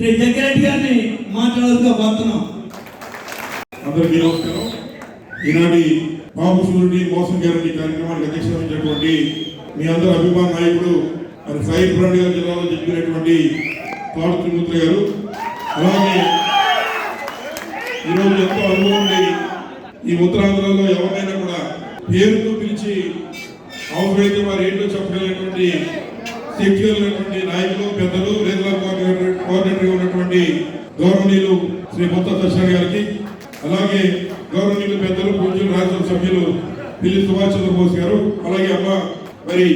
శ్రీ జగ్గారెడ్డి గారిని మాట్లాడుతూ కోరుతున్నాం అందరికీ నమస్కారం. ఈనాటి బాబు షూరిటీ మోసం గారి కార్యక్రమానికి అధ్యక్షత వహించినటువంటి మీ అందరూ అభిమాన నాయకుడు మరి సాయి గారి జిల్లాలో చెప్పినటువంటి తోట గారు. అలాగే ఈరోజు ఎంతో అనుభవం లేని ఈ ఉత్తరాంధ్రలో ఎవరినైనా కూడా పేరుతో పిలిచి అవసరమైతే వారు ఏంటో చెప్పలేనటువంటి శక్తి నాయకులు పెద్దలు రీజనల్ కోఆర్డినేటర్గా ఉన్నటువంటి గౌరవనీయులు శ్రీ మొత్త దర్శన్ గారికి అలాగే గౌరవనీయులు పెద్దలు పూజలు రాజ్యసభ సభ్యులు పిల్లి సుభాష్ చంద్రబోస్ గారు అలాగే అమ్మ మరి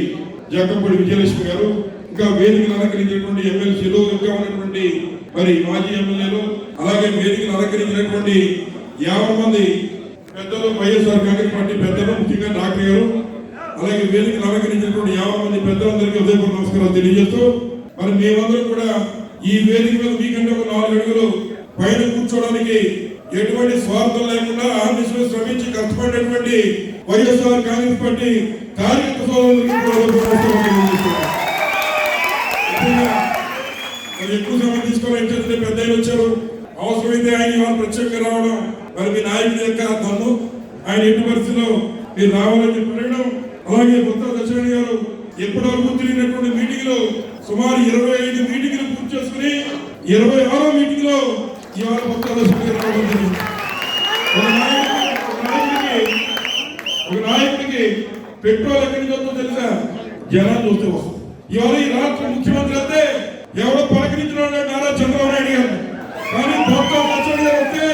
జగంపూడి విజయలక్ష్మి గారు ఇంకా వేదికను అలంకరించినటువంటి ఎమ్మెల్సీలు ఇంకా ఉన్నటువంటి మరి మాజీ ఎమ్మెల్యేలు అలాగే వేదికను అలంకరించినటువంటి యాభై మంది పెద్దలు వైఎస్ఆర్ కాంగ్రెస్ పార్టీ పెద్దలు ముఖ్యంగా డాక్టర్ గారు అలాగే వేదికను అలంకరించినటువంటి యాభై మంది పెద్దలందరికీ ఉదయపూర్వ నమస్కారాలు తెలియజేస్తూ మరి మేమందరం కూడా ఈ వేదిక మీద మీకంటే ఒక నాలుగు అడుగులు పైన కూర్చోవడానికి ఎటువంటి స్వార్థం లేకుండా ఆంధ్రప్రదేశ్ శ్రమించి కష్టపడినటువంటి వైఎస్ఆర్ కాంగ్రెస్ పార్టీ కార్యకర్త సోదరులందరికీ మరి ఎక్కువ సమయం తీసుకోవాలి ఏంటంటే పెద్ద ఆయన వచ్చారు. అవసరమైతే ఆయన ఇవాళ ప్రత్యేకంగా రావడం మరి మీ నాయకుడి యొక్క తన్ను ఆయన ఎట్టి పరిస్థితిలో మీరు రావాలని చెప్పి అలాగే కొత్త దశరణి గారు ఎప్పటి వరకు తిరిగినటువంటి మీటింగ్లో సుమారు ఇరవై ఐదు మీటింగ్లు పూర్తి చేసుకుని ఇరవై ఆరో మీటింగ్లో ఇవాళ కొత్త ఒక నాయకుడికి- పెట్రోల్ ఎక్కడి నుంచి వస్తుందో తెలుసా? జనాలు చూస్తే వస్తుంది. ఇవాళ ఈ రాష్ట్ర ముఖ్యమంత్రి అయితే ఎవరో పలకరించిన నారా చంద్రబాబు నాయుడు గారు. కానీ బొత్స సత్యనారాయణ గారు వస్తే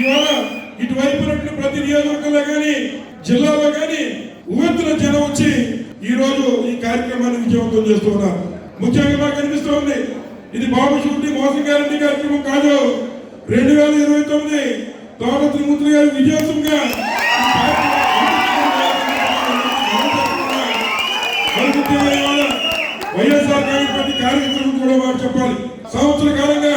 ఇవాళ ఇటువైపు ప్రతి నియోజకవర్గంలో కానీ జిల్లాలో కానీ ఉవ్వెత్తున జనం వచ్చి ఈ రోజు ఈ కార్యక్రమాన్ని విజయవంతం చేస్తూ ఉన్నారు. ముఖ్యంగా మాకు అనిపిస్తూ ఉంది ఇది బాబు షూటి మోసం గ్యారంటీ కార్యక్రమం కాదు. రెండు వేల ఇరవై తొమ్మిది తోట త్రిమూర్తి గారి విజయోత్సవంగా వైఎస్ఆర్ కాంగ్రెస్ పార్టీ కార్యకర్తలు కూడా వారు చెప్పాలి సంవత్సర కాలంగా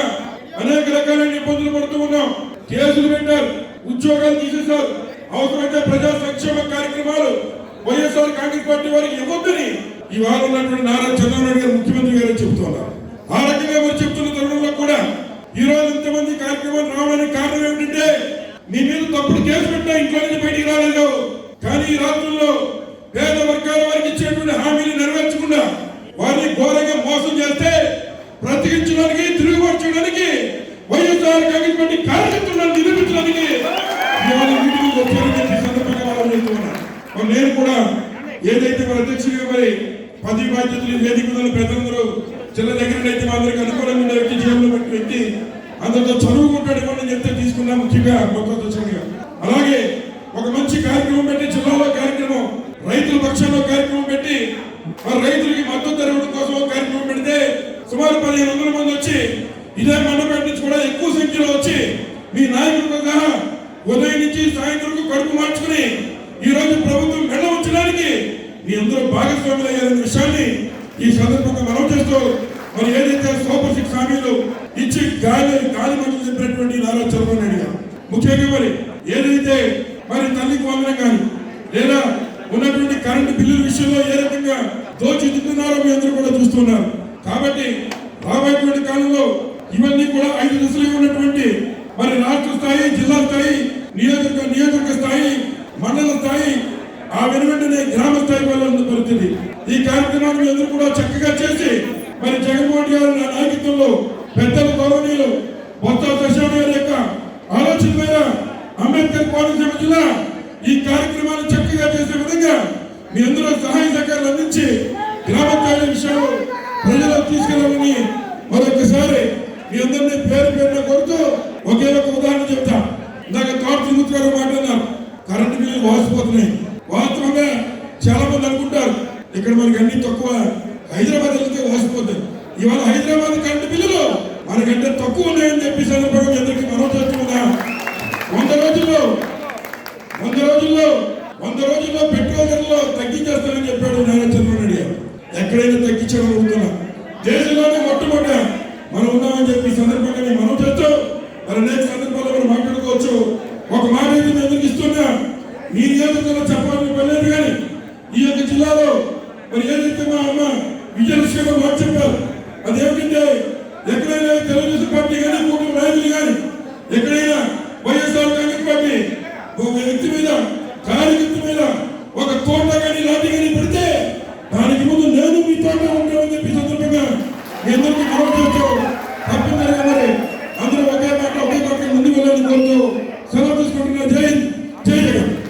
అనేక రకాలైన ఇబ్బందులు పడుతూ ఉన్నాం కేసులు పెట్టారు ఉద్యోగాలు తీసేశారు అవసరమైతే ప్రజా సంక్షేమ కార్యక్రమాలు వైఎస్ఆర్ కాంగ్రెస్ పార్టీ వారికి ఇవ్వద్దని ఇవాళ ఉన్నటువంటి నారా చంద్రబాబు గారు ముఖ్యమంత్రి గారు చెబుతున్నారు ఆ రకంగా మరి చెప్తున్న తరుణంలో కూడా ఈ రోజు ఇంతమంది కార్యక్రమాలు రావడానికి కారణం ఏమిటంటే మీ మీద తప్పుడు కేసు పెట్టా ఇంట్లో నుంచి బయటికి రాలేదు. కానీ ఈ రాష్ట్రంలో పేద వర్గాల వారికి ఇచ్చేటువంటి హామీలు నెరవేర్చకుండా మరి నేను కూడా ఏదైతే మన అధ్యక్షుడిగా మరి పది బాధ్యతలు ఈ వేదిక మీద పెద్దలందరూ చిన్న దగ్గర అయితే మా అందరికి అనుకూలంగా ఉండే వ్యక్తి జేబులో పెట్టి వ్యక్తి అందరితో చదువుకుంటాడు ఇవ్వండి చెప్తే తీసుకున్నా. ముఖ్యంగా మొత్తం అలాగే ఒక మంచి కార్యక్రమం పెట్టి జిల్లాలో కార్యక్రమం రైతుల పక్షంలో కార్యక్రమం పెట్టి మరి రైతులకి మద్దతు తెరవడం కోసం కార్యక్రమం పెడితే సుమారు పదిహేను వందల మంది వచ్చి ఇదే మండపేట నుంచి కూడా ఎక్కువ సంఖ్యలో వచ్చి మీ నాయకులతో సహా ఉదయం నుంచి సాయంత్రం కడుపు మాట ఈ రోజు ప్రభుత్వం మెడ ఉంచడానికి మీ అందరూ భాగస్వాములు అయ్యారనే విషయాన్ని ఈ సందర్భంగా మనం చేస్తూ మరి ఏదైతే సూపర్ సిక్స్ హామీలు ఇచ్చి గాలి గాలి మంత్రులు చెప్పినటువంటి నారా చంద్రబాబు నాయుడు గారు. ముఖ్యంగా మరి ఏదైతే మరి తల్లికి వందనం కానీ లేదా ఉన్నటువంటి కరెంటు బిల్లుల విషయంలో ఏ రకంగా దోచిదిద్దున్నారో మీ అందరూ కూడా చూస్తున్నారు కాబట్టి రాబోయేటువంటి కాలంలో ఇవన్నీ కూడా ఐదు దశలుగా ఉన్నటువంటి మరి రాష్ట్ర స్థాయి జిల్లా స్థాయి నియోజక నియోజక స్థాయి ఆ వెనువెంటనే గ్రామ స్థాయి వెళ్ళాలని పరిస్థితి. ఈ కార్యక్రమాన్ని ఎదురు కూడా చక్కగా చేసి మరి జగన్మోహన్ గారి నాయకత్వంలో పెద్దల గౌరవనీయులు బొత్స దశాని గారి యొక్క ఆలోచన మీద అంబేద్కర్ కోనసీమ జిల్లా ఈ కార్యక్రమాన్ని చక్కగా చేసే విధంగా మీ అందరూ సహాయ సహకారాలు అందించి గ్రామ స్థాయి విషయాలు ప్రజలకు తీసుకెళ్ళాలని మరొకసారి మీ అందరినీ పేరు పేరున కోరుతూ ఒకే ఒక ఉదాహరణ చెప్తా. ఇందాక తోట తిరుగుతు గారు మాట్లాడినారు. కరెంటు బిల్లు వాసిపోతున్నాయి. ఇక్కడ మనకి అన్ని తక్కువ హైదరాబాద్ వెళ్తే వాసిపోతాయి ఇవాళ హైదరాబాద్ కరెంటు బిల్లులు మనకంటే తక్కువ ఉన్నాయని చెప్పి సందర్భంగా మీ అందరికీ మనం వంద రోజుల్లో వంద రోజుల్లో వంద రోజుల్లో పెట్రోల్ ధరలో తగ్గించేస్తానని చెప్పాడు నారా చంద్రబాబు నాయుడు గారు. ఎక్కడైనా తగ్గించాలని అనుకున్నా. దేశంలోనే మొట్టమొదట మనం ఉన్నామని చెప్పి ఈ సందర్భంగా మనం చేస్తూ మరి అనేక సందర్భాల్లో మనం మాట్లాడుకోవచ్చు. ఒక మాట అయితే మేము ఇస్తున్నా. మీ నియోజకవర్గంలో చెప్పాలని పని కానీ ఈ యొక్క జిల్లాలో మరి ఏదైతే మా అమ్మ? విజయలక్ష్మి గారు చెప్పారు అదేమిటంటే ఎక్కడైనా తెలుగుదేశం పార్టీ